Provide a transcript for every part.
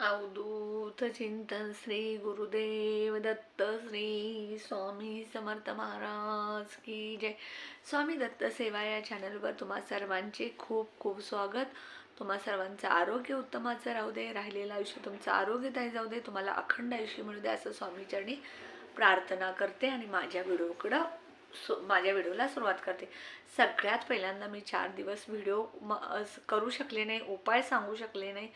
अवधूत चिंतन श्री गुरुदेव दत्त श्री स्वामी समर्थ महाराज की जय. स्वामी दत्त सेवा या चॅनलवर तुम्हा सर्वांचे खूप खूप स्वागत. तुम्हा सर्वांचं आरोग्य उत्तमाचं राहू दे राहिलेलं आयुष्य तुमचं आरोग्यदायी जाऊ दे तुम्हाला अखंड आयुष्य मिळू दे असं स्वामीचरणी प्रार्थना करते आणि माझ्या व्हिडिओकडं सु माझ्या व्हिडिओला सुरुवात करते. सगळ्यात पहिल्यांदा मी चार दिवस व्हिडिओ म करू शकले नाही उपाय सांगू शकले नाही.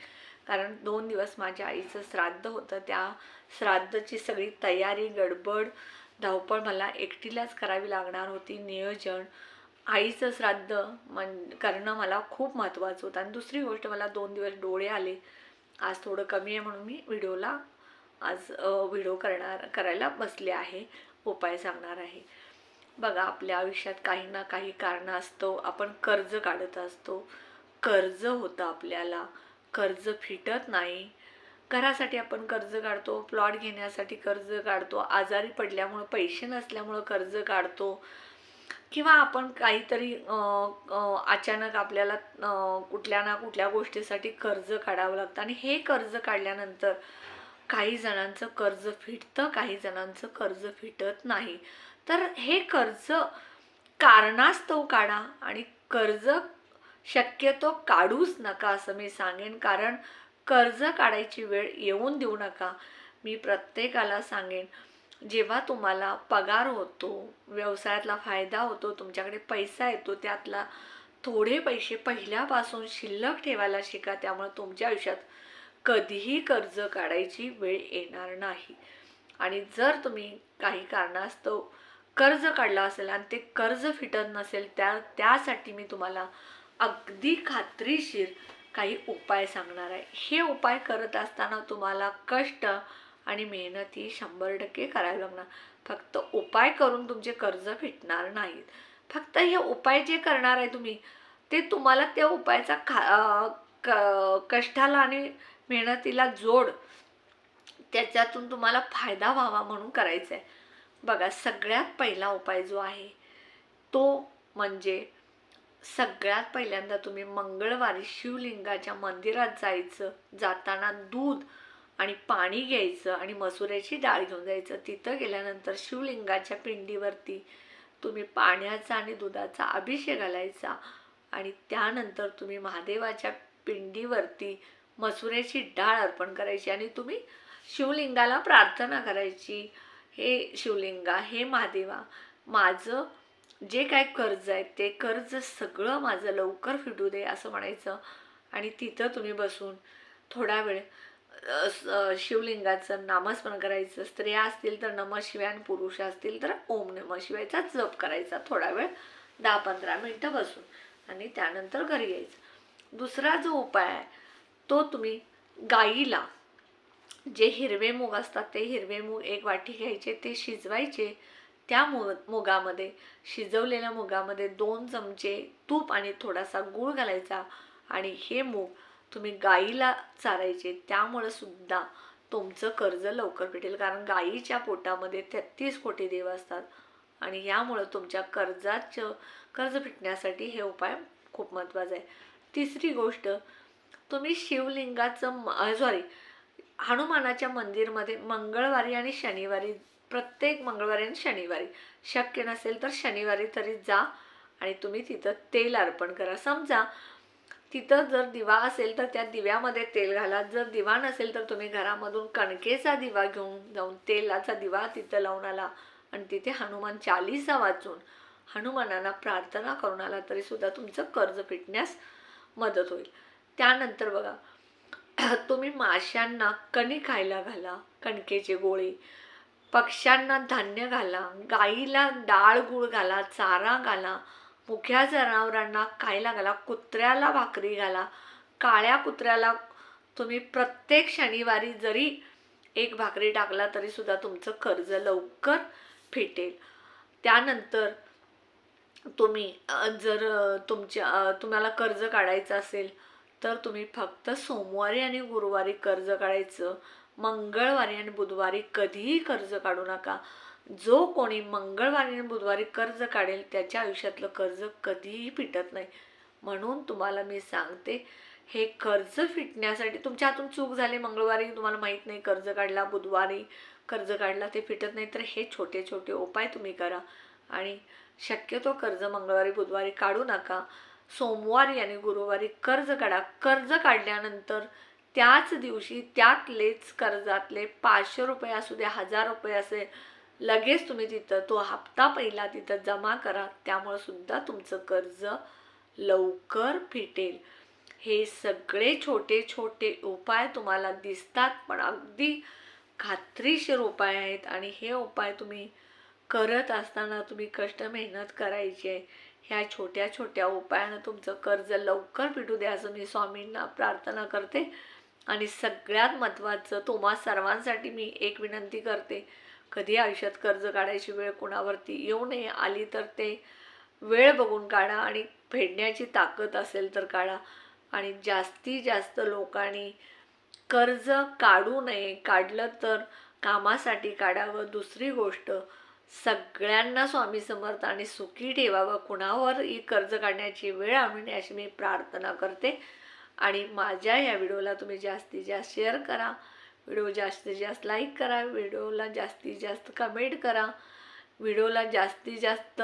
कारण दोन दिवस माझ्या आईचं श्राद्ध होतं. त्या श्राद्धची सगळी तयारी गडबड धावपळ मला एकटीलाच करावी लागणार होती. नियोजन आईचं श्राद्ध मन करणं मला खूप महत्त्वाचं होतं. आणि दुसरी गोष्ट मला दोन दिवस डोळे आले. आज थोडं कमी आहे म्हणून मी व्हिडिओला आज व्हिडिओ करणार करायला बसले आहे. उपाय सांगणार आहे. बघा आपल्या आयुष्यात काही ना काही कारणं असतो. आपण कर्ज काढत असतो. कर्ज होतं आपल्याला. कर्ज फिटत नाही. घरासाठी आपण कर्ज काढतो प्लॉट घेण्यासाठी कर्ज काढतो आजारी पडल्यामुळं पैसे नसल्यामुळं कर्ज काढतो. किंवा आपण काहीतरी अचानक आपल्याला कुठल्या ना कुठल्या गोष्टीसाठी कर्ज काढावं लागतं. आणि हे कर्ज काढल्यानंतर काही जणांचं कर्ज फिटतं काही जणांचं कर्ज फिटत नाही. तर हे कर्ज कारणास्तव काढा आणि कर्ज शक्यतो काढूच नका असं मी सांगेन. कारण कर्ज काढायची वेळ येऊन देऊ नका. मी प्रत्येकाला सांगेन जेव्हा तुम्हाला पगार होतो व्यवसायातला फायदा होतो तुमच्याकडे पैसा येतो त्यातला थोडे पैसे पहिल्यापासून शिल्लक ठेवायला शिका. त्यामुळे तुमच्या आयुष्यात कधीही कर्ज काढायची वेळ येणार नाही. आणि जर तुम्ही काही कारणास्तव कर्ज काढलं असेल आणि ते कर्ज फिटत नसेल त्या त्यासाठी मी तुम्हाला अगदी खात्रीशीर काही उपाय सांगणार आहे. हे उपाय करत असताना तुम्हाला कष्ट आणि मेहनत ही शंभर टक्के करावी लागणार. फक्त उपाय करून तुमचे कर्ज फिटणार नाहीत. फक्त हे उपाय जे करणार आहे तुम्ही ते तुम्हाला त्या उपायाचा खा क कष्टाला आणि मेहनतीला जोड त्याच्यातून तुम्हाला फायदा व्हावा म्हणून करायचा आहे बघा सगळ्यात पहिला उपाय जो आहे तो म्हणजे सगळ्यात पहिल्यांदा तुम्ही मंगळवारी शिवलिंगाच्या मंदिरात जायचं. जाताना दूध आणि पाणी घ्यायचं आणि मसुऱ्याची डाळ घेऊन जायचं. तिथं गेल्यानंतर शिवलिंगाच्या पिंडीवरती तुम्ही पाण्याचा आणि दुधाचा अभिषेक घालायचा आणि त्यानंतर तुम्ही महादेवाच्या पिंडीवरती मसुऱ्याची डाळ अर्पण करायची आणि तुम्ही शिवलिंगाला प्रार्थना करायची हे शिवलिंगा हे महादेवा माझं जे काय कर्ज आहे ते कर्ज सगळं माझं लवकर फिटू दे असं म्हणायचं. आणि तिथं तुम्ही बसून थोडा वेळ शिवलिंगाचं नामस्मरण करायचं. स्त्रिया असतील तर नम शिवाय आणि पुरुष असतील तर ओम नम शिवायचा जप करायचा थोडा वेळ दहा पंधरा मिनटं बसून. आणि त्यानंतर घरी यायचं. दुसरा जो उपाय आहे तो तुम्ही गाईला जे हिरवे मूग असतात ते हिरवे मूग एक वाटी घ्यायचे ते शिजवायचे. त्या मु मुगामध्ये शिजवलेल्या मुगामध्ये दोन चमचे तूप आणि थोडासा गूळ घालायचा आणि हे मूग तुम्ही गाईला चारायचे त्यामुळं सुद्धा तुमचं कर्ज लवकर भेटेल. कारण गाईच्या पोटामध्ये तेहतीस कोटी देव असतात आणि यामुळं तुमच्या कर्जाचं कर्ज फिटण्यासाठी हे उपाय खूप महत्त्वाचा आहे. तिसरी गोष्ट तुम्ही शिवलिंगाचं सॉरी हनुमानाच्या मंदिरमध्ये मंगळवारी आणि शनिवारी प्रत्येक मंगळवारी आणि शनिवारी. शक्य नसेल तर शनिवारी तरी जा आणि तुम्ही तिथं तेल अर्पण करा. समजा तिथं जर दिवा असेल तर त्या दिव्यामध्ये तेल घाला. जर दिवा नसेल तर तुम्ही घरामधून कणकेचा दिवा घेऊन जाऊन तेलाचा दिवा तिथं लावून आला आणि तिथे हनुमान चालीसा वाचून हनुमानाला प्रार्थना करून आला तरीसुद्धा तुमचं कर्ज फिटण्यास मदत होईल. त्यानंतर बघा तुम्ही माशांना कणी खायला घाला कणकेचे गोळे. पक्ष्यांना धान्य घाला गाईला डाळ गुळ घाला चारा घाला मुख्या जनावरांना खायला घाला कुत्र्याला भाकरी घाला. काळ्या कुत्र्याला तुम्ही प्रत्येक शनिवारी जरी एक भाकरी टाकला तरी सुद्धा तुमचं कर्ज लवकर फिटेल. त्यानंतर तुम्ही जर तुमच्या तुम्हाला कर्ज काढायचं असेल तर तुम्ही फक्त सोमवारी आणि गुरुवारी कर्ज काढायचं. मंगळवारी आणि बुधवारी कधीही कर्ज काढू नका. जो कोणी मंगळवारी आणि बुधवारी कर्ज काढेल त्याच्या आयुष्यातलं कर्ज कधीही फिटत नाही. म्हणून तुम्हाला मी सांगते हे कर्ज फिटण्यासाठी तुमच्या हातून चूक झाली मंगळवारी तुम्हाला माहीत नाही कर्ज काढला बुधवारी कर्ज काढला ते फिटत नाही तर हे छोटे छोटे उपाय तुम्ही करा. आणि शक्यतो कर्ज मंगळवारी बुधवारी काढू नका. सोमवारी आणि गुरुवारी कर्ज काढा. कर्ज काढल्यानंतर त्याच दिवशी त्यातलेच कर्जातले पाचशे रुपये असू दे हजार रुपये असे लगेच तुम्ही तिथं तो हप्ता पहिला तिथं जमा करा. त्यामुळं सुद्धा तुमचं कर्ज लवकर फिटेल. हे सगळे छोटे छोटे उपाय तुम्हाला दिसतात पण अगदी खात्रीशीर उपाय आहेत. आणि हे उपाय तुम्ही करत असताना तुम्ही कष्ट मेहनत करायची आहे. ह्या छोट्या छोट्या उपायानं तुमचं कर्ज लवकर फिटू द्या असं मी स्वामींना प्रार्थना करते. आणि सगळ्यात महत्त्वाचं तुम्हा सर्वांसाठी मी एक विनंती करते कधी आयुष्यात कर्ज काढायची वेळ कोणावरती येऊ नये आली तर ते वेळ बघून काढा आणि फेडण्याची ताकद असेल तर काढा. आणि जास्तीत जास्त लोकांनी कर्ज काढू नये काढलं तर कामासाठी काढावं. दुसरी गोष्ट सगळ्यांना स्वामी समर्थ आणि सुखी ठेवावं. कुणावर ही कर्ज काढण्याची वेळ आणू नये अशी मी प्रार्थना करते. आणि माझ्या या व्हिडिओला तुम्ही जास्तीत जास्त शेअर करा. व्हिडिओ जास्तीत जास्त लाईक करा. व्हिडिओला जास्तीत जास्त कमेंट करा. व्हिडिओला जास्तीत जास्त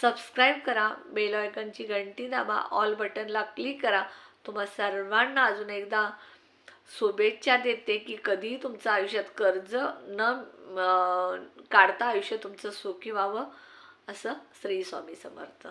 सबस्क्राईब करा. बेल आयकनची घंटी दाबा. ऑल बटनला क्लिक करा. तुम्हा सर्वांना अजून एकदा शुभेच्छा देते की कधीही तुमचं आयुष्यात कर्ज न काढता आयुष्य तुमचं सुखी व्हावं असं श्री स्वामी समर्थ.